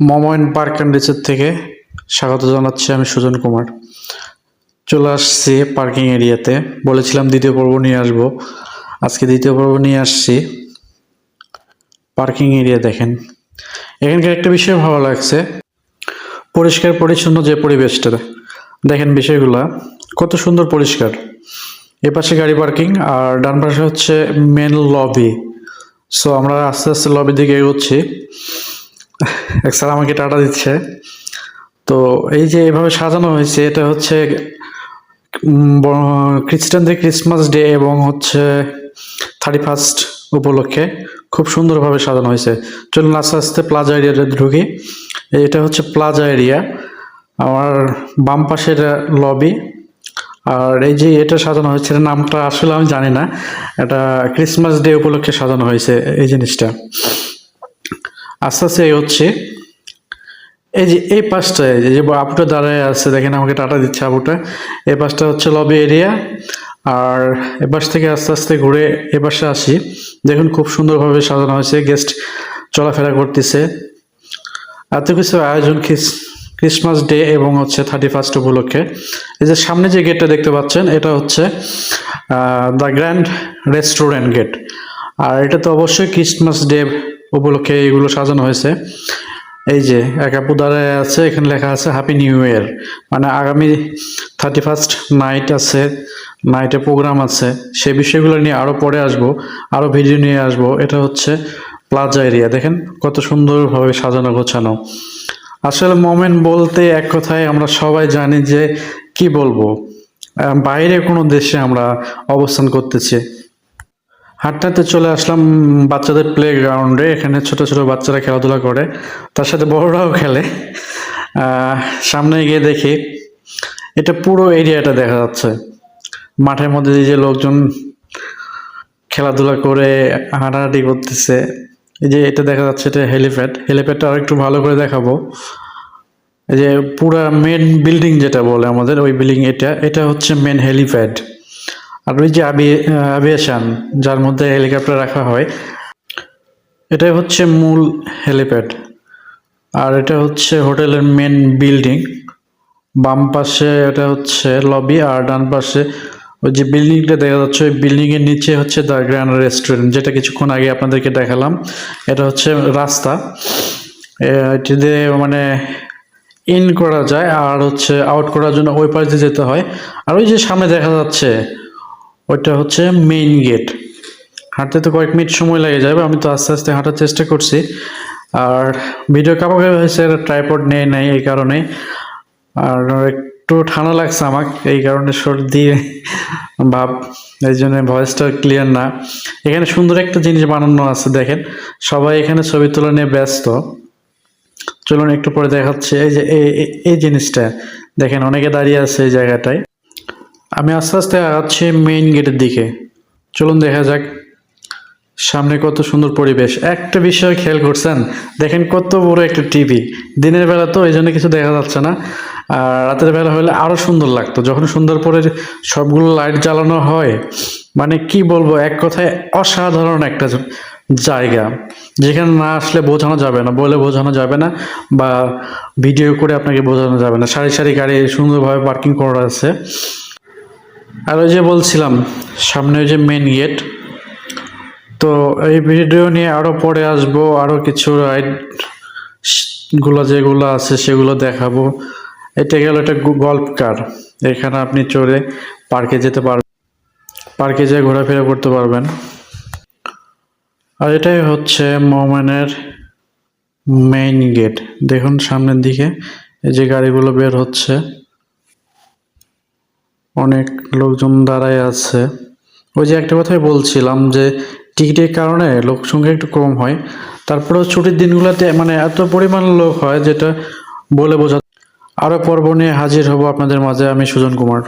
মময়ন park and resort থেকে স্বাগত জানাচ্ছি আমি সুজন কুমার। চলে আসছি পার্কিং এরিয়াতে। বলেছিলাম দ্বিতীয় পর্ব নিয়ে আসব। আজকে দ্বিতীয় পর্ব নিয়ে আসছি পার্কিং এরিয়া দেখেন। এখানকার একটা বিষয় ভালো লাগছে। পরিষ্কার পরিচ্ছন্ন যে পরিবেশটা। দেখেন বিষয়গুলা। কত সুন্দর পরিষ্কার। এ পাশে গাড়ি পার্কিং আর ডান পাশে হচ্ছে মেন লবি সো আমরা আস্তে আস্তে লবির দিকে এগোচ্ছি। এক স্যার আমাকে টাটা দিচ্ছে। তো এই যে এভাবে সাজানো হয়েছে, এটা হচ্ছে খ্রিস্টানদের ক্রিসমাস ডে এবং হচ্ছে থার্টি ফার্স্ট উপলক্ষে খুব সুন্দরভাবে সাজানো হয়েছে। চলুন আস্তে আস্তে প্লাজা এরিয়াতে ঢুকি। এটা হচ্ছে প্লাজা এরিয়া আমার বাম পাশের লবি আর এই যে এটা সাজানো হয়েছে নামটা আসলে আমি জানি না। এটা ক্রিসমাস ডে উপলক্ষে সাজানো হয়েছে এই জিনিসটা। আস্তে আস্তে এগোচ্ছে। এই যে, এই পাশটায় যে আপুটা দাঁড়ায় আছে, দেখেন আমাকে টাটা দিচ্ছে আপুটা। এই পাশটা হচ্ছে লবি এরিয়া আর এ পাশ থেকে আস্তে আস্তে ঘুরে এ পাশে আসি। দেখুন খুব সুন্দরভাবে সাজানো হয়েছে গেস্ট চলাফেরা করতেছে। এত কিছু আয়োজন ক্রিসমাস ডে এবং হচ্ছে থার্টি ফার্স্ট উপলক্ষে। এই যে সামনে যে গেটটা দেখতে পাচ্ছেন, এটা হচ্ছে দ্য গ্র্যান্ড রেস্টুরেন্ট গেট আর এটা তো অবশ্যই ক্রিসমাস ডে উপলক্ষে এগুলো সাজানো হয়েছে। এই যে, এক আপু আছে, এখানে লেখা আছে হ্যাপি নিউ ইয়ার মানে আগামী থার্টি ফার্স্ট নাইট আছে নাইটে প্রোগ্রাম আছে। সে বিষয়গুলো নিয়ে আরও পরে আসব আরও ভিডিও নিয়ে আসব। এটা হচ্ছে প্লাজা এরিয়া দেখেন কত সুন্দরভাবে সাজানো, গোছানো। আসলে মোমেন্ট বলতে এক কথায় আমরা সবাই জানি যে কি বলব? বাইরে কোনো দেশে আমরা অবস্থান করতেছি। হাঁটতে চলে আসলাম বাচ্চাদের প্লে গ্রাউন্ডে এখানে ছোট ছোট বাচ্চারা খেলাধুলা করে, তার সাথে বড়রাও খেলে। সামনে গিয়ে দেখি এটা পুরো এরিয়াটা দেখা যাচ্ছে। মাঠের মধ্যে যে লোকজন খেলাধুলা করে, হাঁটাহাঁটি করতেছে। এই যে এটা দেখা যাচ্ছে এটা হেলিপ্যাড হেলিপ্যাডটা আর একটু ভালো করে দেখাবো। এই যে পুরা মেন বিল্ডিং যেটা বলে আমাদের, ওই বিল্ডিং এটা এটা হচ্ছে মেন হেলিপ্যাড আর ওই যে অ্যাভিয়েশন যার মধ্যে হেলিকপ্টার রাখা হয়, এটাই হচ্ছে মূল হেলিপ্যাড আর এটা হচ্ছে হোটেলের মেন বিল্ডিং বাম পাশে এটা হচ্ছে লবি আর ডান পাশে ওই যে বিল্ডিংটা দেখা যাচ্ছে, ওই বিল্ডিংয়ের নিচে হচ্ছে দ্য গ্র্যান্ড রেস্টুরেন্ট যেটা কিছুক্ষণ আগে আপনাদেরকে দেখালাম। এটা হচ্ছে রাস্তা। এটি দিয়ে মানে ইন করা যায়, আর হচ্ছে আউট করার জন্য ওই পাশ দিয়ে যেতে হয়। আর ওই যে সামনে দেখা যাচ্ছে ওইটা হচ্ছে মেইন গেট হাঁটতে তো কয়েক মিনিট সময় লেগে যাবে, আমি তো আস্তে আস্তে হাঁটার চেষ্টা করছি। আর ভিডিও কাপাকে হয়েছে ট্রাইপড নেই নাই এই কারণে। আর একটু ঠান্ডা লাগছে আমার এই কারণে সর্দি, ভাব, এই জন্য ভয়েসটা ক্লিয়ার না। এখানে সুন্দর একটা জিনিস বানানো আছে, দেখেন। সবাই এখানে ছবি তোলা নিয়ে ব্যস্ত। চলুন একটু পরে দেখাচ্ছে, এই যে এই জিনিসটা। দেখেন, অনেকে দাঁড়িয়ে আছে এই জায়গাটায়। আমি আস্তে আস্তে আগাচ্ছি মেইন গেটের দিকে। চলুন দেখা যাক, সামনে কত সুন্দর পরিবেশ। একটা বিষয় খেয়াল করছেন, দেখেন কত বড় একটা টিভি দিনের বেলা তো এই জন্য কিছু দেখা যাচ্ছে না, আর রাতের বেলা হলে আরও সুন্দর লাগতো। যখন সুন্দর সবগুলো লাইট জ্বালানো হয় মানে কি বলব, এক কথায় অসাধারণ একটা জায়গা। যেখানে না আসলে বোঝানো যাবে না, বলে বোঝানো যাবে না, বা ভিডিও করে আপনাকে বোঝানো যাবে না। সারি সারি গাড়ি সুন্দরভাবে পার্কিং করা আছে। আর ওই যে বলছিলাম, সামনে ওই যে মেন গেট তো এই ভিডিও নিয়ে আরও পরে আসব, আরও কিছু রাইডগুলো যেগুলো আছে সেগুলো দেখাবো। এটা গেল একটা গু- গল্ফ কার এখানে আপনি চড়ে পার্কে যেতে পারবেন পার্কে যেয়ে ঘোরাফেরা করতে পারবেন। আর এটাই হচ্ছে মোমেনের মেইন গেট দেখুন সামনের দিকে, এই যে গাড়িগুলো বের হচ্ছে। অনেক লোকজন দাঁড়ায় আছে। ওই যে একটা কথাই বলছিলাম যে, টিকিটের কারণে লোক সংখ্যা একটু কম হয়। তারপরে ছুটির দিনগুলোতে মানে এত পরিমাণ লোক হয় যেটা বলে বোঝা আরও পর্ব নিয়ে হাজির হব আপনাদের মাঝে, আমি সুজন কুমার।